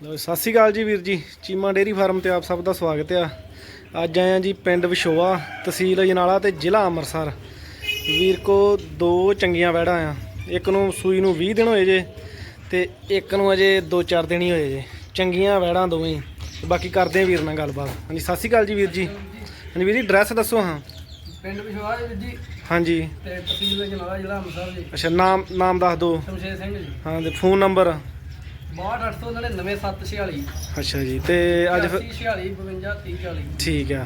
ਲਓ ਸਤਿ ਸ਼੍ਰੀ ਅਕਾਲ ਜੀ ਵੀਰ ਜੀ। ਚੀਮਾ ਡੇਰੀ ਫਾਰਮ ਤੇ ਆਪ ਸਭ ਦਾ ਸਵਾਗਤ ਆ। ਅੱਜ ਆਏ ਆ ਜੀ ਪਿੰਡ ਵਿਸ਼ੋਆ ਤਹਿਸੀਲ ਅਜਨਾਲਾ ਤੇ ਜ਼ਿਲ੍ਹਾ ਅੰਮ੍ਰਿਤਸਰ। ਵੀਰ ਕੋ ਦੋ ਚੰਗੀਆਂ ਵੈੜਾਂ ਆ। ਇੱਕ ਨੂੰ ਸੂਈ ਨੂੰ 20 ਦਿਨ ਹੋਏ ਜੇ ਤੇ ਇੱਕ ਨੂੰ ਅਜੇ 2-4 ਦਿਨ ਹੀ ਹੋਏ ਜੇ। ਚੰਗੀਆਂ ਵੈੜਾਂ ਦੋਵੇਂ। ਬਾਕੀ ਕਰਦੇ ਆ ਵੀਰ ਨਾਲ ਗੱਲਬਾਤ। ਹਾਂਜੀ ਸਤਿ ਸ਼੍ਰੀ ਅਕਾਲ ਜੀ ਵੀਰ ਜੀ। ਹਾਂਜੀ ਵੀਰ ਜੀ ਐਡਰੈਸ ਦੱਸੋ ਹਾਂ। ਪਿੰਡ ਵਿਸ਼ਵਾਸ ਵੀਰ ਜੀ। ਹਾਂਜੀ। ਤੇ ਤਹਿਸੀਲ ਜਨਾਲਾ ਜ਼ਿਲ੍ਹਾ ਅੰਮ੍ਰਿਤਸਰ ਜੀ। ਅੱਛਾ ਨਾਮ ਨਾਮ ਦੱਸ ਦਿਓ। ਸ਼ਮਸ਼ੇਰ ਸਿੰਘ ਜੀ। ਹਾਂ ਤੇ ਫੋਨ ਨੰਬਰ। 62899 ਅੱਛਾ ਜੀ ਤੇ ਅੱਜ ਫਿਰ 46 52 30 40 ਠੀਕ ਆ।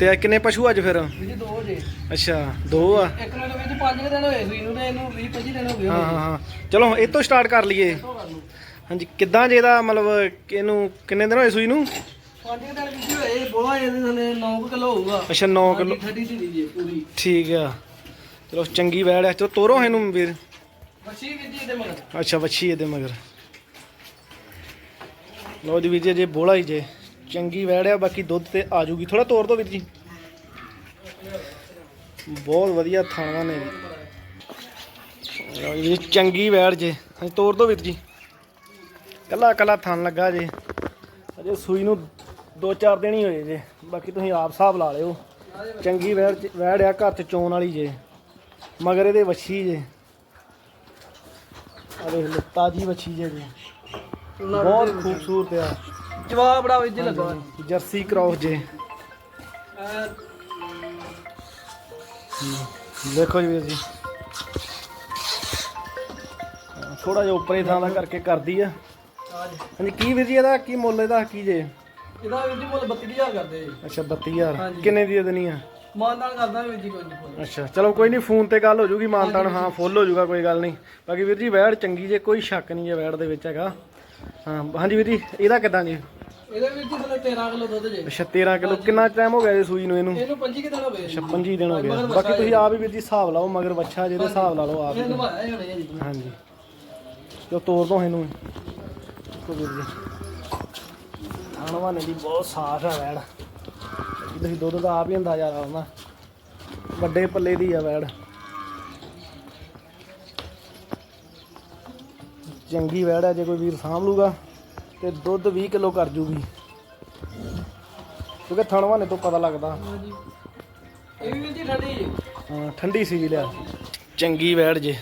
ਤੇ ਅੱਜ ਕਿੰਨੇ ਪਸ਼ੂ ਅੱਜ ਫਿਰ? ਵੀਰ ਜੀ ਦੋ ਜੇ। ਅੱਛਾ ਦੋ ਆ? ਇੱਕ ਨੂੰ ਤਾਂ ਵੀਰ ਜੀ 5 ਦਿਨ ਹੋਏ ਸੀ ਇਹਨੂੰ ਤੇ ਇਹਨੂੰ 20 25 ਦਿਨ ਹੋ ਗਏ ਹਾਂ ਹਾਂ ਹਾਂ। ਚਲੋ ਇਹ ਤੋਂ ਸਟਾਰਟ ਕਰ ਲਈਏ। ਹਾਂਜੀ ਕਿੱਦਾਂ ਜੇ ਇਹਦਾ ਮਤਲਬ ਇਹਨੂੰ ਕਿੰਨੇ ਦਿਨ ਹੋਏ ਸੂਈ ਨੂੰ? 5 ਦਿਨ ਵੀਰ ਜੀ ਹੋਏ ਬੋਲਾ ਇਹਦੇ ਥੱਲੇ 9 ਕਿਲੋ ਹੋਊਗਾ। ਅੱਛਾ 9 ਕਿਲੋ। ਠੱਡੀ ਦੀ ਜੀ ਪੂਰੀ। ਠੀਕ ਆ। ਚਲੋ ਚੰਗੀ ਵੈੜ ਆ। ਚਲੋ ਤੋਰੋ ਇਹਨੂੰ ਵੀਰ ਮੱਛੀ ਜੀ ਇਹਦੇ ਮਗਰ। ਅੱਛਾ ਵੱਛੀ ਇਹਦੇ ਮਗਰ। ਲੋ ਜੀ ਵੀਰ ਜੀ ਜੇ ਬੋਲਾ ਹੀ ਜੇ। ਚੰਗੀ ਵੈੜਿਆ ਬਾਕੀ ਦੁੱਧ ਤੇ ਆ ਜੂਗੀ। ਥੋੜਾ ਤੋਰ ਦੋ ਵੀਰ ਜੀ। ਬਹੁਤ ਵਧੀਆ ਥਾਣਾ ਨੇ ਜੀ। ਜੀ ਚੰਗੀ ਵੈੜ ਜੇ। ਹਾਂਜੀ ਤੋਰ ਦੋ ਵੀਰ ਜੀ। ਕੱਲਾ ਕੱਲਾ ਥਣ ਲੱਗਾ ਜੇ। ਅਜੇ ਸੂਈ ਨੂੰ 2-4 ਦਿਨ ਹੀ ਹੋਏ ਜੇ। ਬਾਕੀ ਤੁਸੀਂ ਆਪ ਹਿਸਾਬ ਲਾ ਲਿਓ। ਚੰਗੀ ਵੈੜ ਚ- ਵੈੜ ਆ, ਘਰ ਚ ਚੋਣ ਵਾਲੀ ਜੇ। ਮਗਰ ਇਹਦੇ ਵੱਛੀ ਜੇ। ਅਰੇ ਲੱਤਾ ਜੀ ਵੱਛੀ ਜੇ ਜੀ ਬਹੁਤ ਖੂਬਸੂਰਤ ਆ। ਜਵਾਬ ਬੜਾ ਵੀਰ ਜੀ ਲੱਗਾ ਜਰਸੀ ਕ੍ਰੋਸ ਜੇ। ਦੇਖੋ ਜੀ ਵੀਰ ਜੀ। ਥੋੜਾ ਜਿਹਾ ਉੱਪਰੇ ਥਾਂ ਦਾ ਕਰਕੇ ਕਰਦੀ ਆ। ਹਾਂਜੀ ਕੀ ਵੀਰ ਜੀ ਇਹਦਾ ਕੀ ਮੁੱਲ ਇਹਦਾ ਕੀ ਜੇ? ਇਹਦਾ ਵੀਰ ਜੀ ਮੁੱਲ 32000 ਕਰਦੇ ਜੀ। ਅੱਛਾ 32000 ਹਾਂਜੀ। ਕਿੰਨੇ ਦੀ ਦੇਣੀ ਆ ਮਾਨਦਾਨ ਕਰਦਾ ਵੀਰ ਜੀ ਕੋਈ ਨਹੀਂ ਅੱਛਾ ਚਲੋ ਕੋਈ ਨਹੀਂ ਫੋਨ ਤੇ ਗੱਲ ਹੋ ਜੂਗੀ ਮਾਨਤਾਨ ਹਾਂ ਫੁੱਲ ਹੋ ਜੂਗਾ ਕੋਈ ਗੱਲ ਨਹੀਂ ਬਾਕੀ ਵੀਰ ਜੀ ਵੈੜ ਚੰਗੀ ਜੇ ਕੋਈ ਸ਼ੱਕ ਨਹੀਂ ਜੇ ਵੈੜ ਦੇ ਵਿੱਚ ਹੈਗਾ। ਹਾਂ ਹਾਂਜੀ ਵੀਰ ਜੀ ਇਹਦਾ ਕਿਦਾਂ ਜੀ? ਇਹਦੇ ਵਿੱਚ ਜੀ ਥੱਲੇ 13 ਕਿਲੋ ਦੁੱਧ ਜੇ। ਅੱਛਾ 13 ਕਿਲੋ। ਕਿੰਨਾ ਟਾਈਮ ਹੋ ਗਿਆ ਜੀ ਸੂਈ ਨੂੰ ਇਹਨੂੰ? ਇਹਨੂੰ 25 ਦਿਨ ਹੋ ਗਏ ਜੀ। 26 ਦਿਨ ਹੋ ਗਏ। ਮਗਰ ਬਾਕੀ ਤੁਸੀਂ ਆਪ ਹੀ ਵੀਰ ਜੀ ਹਿਸਾਬ ਲਾਓ ਮਗਰ ਬੱਚਾ ਜਿਹਦੇ ਹਿਸਾਬ ਲਾ ਲਓ ਆਪ ਇਹ ਹੀ। ਨਵਾਇਆ ਹੀ ਹੋਣੇ ਜੀ। ਹਾਂਜੀ। ਜੋ ਤੋੜ ਦੋ ਇਹਨੂੰ ਦੇਖੋ ਵੀਰ ਜੀ। ਆਣਵਾ ਨੇ ਦੀ ਬਹੁਤ ਸਾਫ਼ ਹੈ ਵੈੜ। ਤੁਸੀਂ ਦੁੱਧ ਦਾ ਆਪ ਹੀ ਅੰਦਾਜ਼ਾ ਲਾਉਣਾ ਵੱਡੇ ਪੱਲੇ ਦੀ ਆ ਵੈੜ। ਚੰਗੀ ਵੈੜ ਹੈ ਜੇ ਕੋਈ ਵੀਰ ਸਾਂਭ ਲੂਗਾ ਤੇ ਦੁੱਧ 20 ਕਿਲੋ ਕਰ ਜੂਗੀ। ਕਿਉਂਕਿ ਥਣਵਾ ਨੇ ਤੋਂ ਪਤਾ ਲੱਗਦਾ। ਇਹ ਵੀ ਜੀ ਠੰਡੀ ਜੀ। ਹਾਂ ਠੰਡੀ ਸੀ ਲਿਆ। ਚੰਗੀ ਵੈੜ ਜੇ।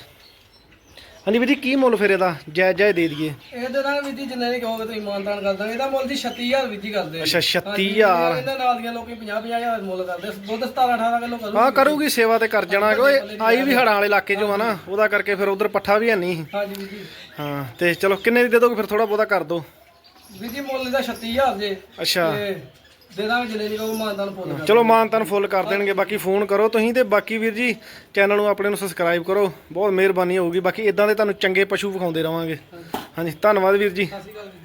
ਹਾਂਜੀ ਵੀਰ ਜੀ ਕੀ ਮੁੱਲ ਫਿਰ ਇਹਦਾ? ਜੈ ਜੈ ਦੇ ਦਈਏ। ਇਹਦੇ ਨਾਲ ਵੀਰ ਜੀ ਜਿੰਨੇ ਨਹੀਂ ਕਹੋਗੇ ਤੁਸੀਂ ਮਾਨਦਾਨ ਕਰ ਦਾਂਗੇ। ਇਹਦਾ ਮੁੱਲ ਜੀ 36000 ਵੀਰ ਜੀ ਕਰਦੇ ਆ। ਅੱਛਾ, ਹਾਂਜੀ, 36000 ਇਹਨਾਂ ਨਾਲ ਦੀਆਂ ਲੋਕੀ 50 50000 ਮੁੱਲ ਕਰਦੇ ਆ। ਦੁੱਧ 17 18 ਕਿਲੋ ਕਰੂ ਹਾਂ ਕਰੂਗੀ ਸੇਵਾ ਤੇ ਕਰ ਜਾਣਾ। ਓਏ ਆਈ ਵੀ ਹੜਾਂ ਵਾਲੇ ਇਲਾਕੇ ਚੋਂ ਆ ਨਾ ਉਹਦਾ ਕਰਕੇ ਫਿਰ ਉਧਰ ਪੱਠਾ ਵੀ ਹੈ ਨਹੀਂ। ਹਾਂਜੀ ਵੀਰ ਜੀ। ਹਾਂ ਤੇ ਚਲੋ ਕਿੰਨੇ ਦੀ ਦੇ ਦੋਗੇ ਫਿਰ? ਥੋੜਾ ਬਹੁਤਾ ਕਰ ਦੋ ਵੀਰ ਜੀ ਮੁੱਲ ਇਹਦਾ 36000 ਜੇ। ਅੱਛਾ। ਤੇ ਦੇ ਦਾਂਗੇ ਜਿੰਨੇ ਨਹੀਂ ਕਹੋਗੇ ਮਾਨਦਾਨ ਫੁੱਲ ਕਰ ਚਲੋ ਮਾਨ ਤਨ ਫੁੱਲ ਕਰ ਦੇਣਗੇ ਬਾਕੀ ਫੋਨ ਕਰੋ ਤੁਸੀਂ ਤੇ ਬਾਕੀ ਵੀਰ ਜੀ ਚੈਨਲ ਨੂੰ ਆਪਣੇ ਨੂੰ ਸਬਸਕ੍ਰਾਈਬ ਕਰੋ। ਬਹੁਤ ਮਿਹਰਬਾਨੀ ਹੋਊਗੀ। ਬਾਕੀ ਇਦਾਂ ਦੇ ਤੁਹਾਨੂੰ ਚੰਗੇ ਪਸ਼ੂ ਵਿਖਾਉਂਦੇ ਰਵਾਂਗੇ। ਹਾਂਜੀ। ਧੰਨਵਾਦ ਵੀਰ ਜੀ। ਸਤਿ ਸ਼੍ਰੀ ਅਕਾਲ ਵੀਰ ਜੀ। ਤੇ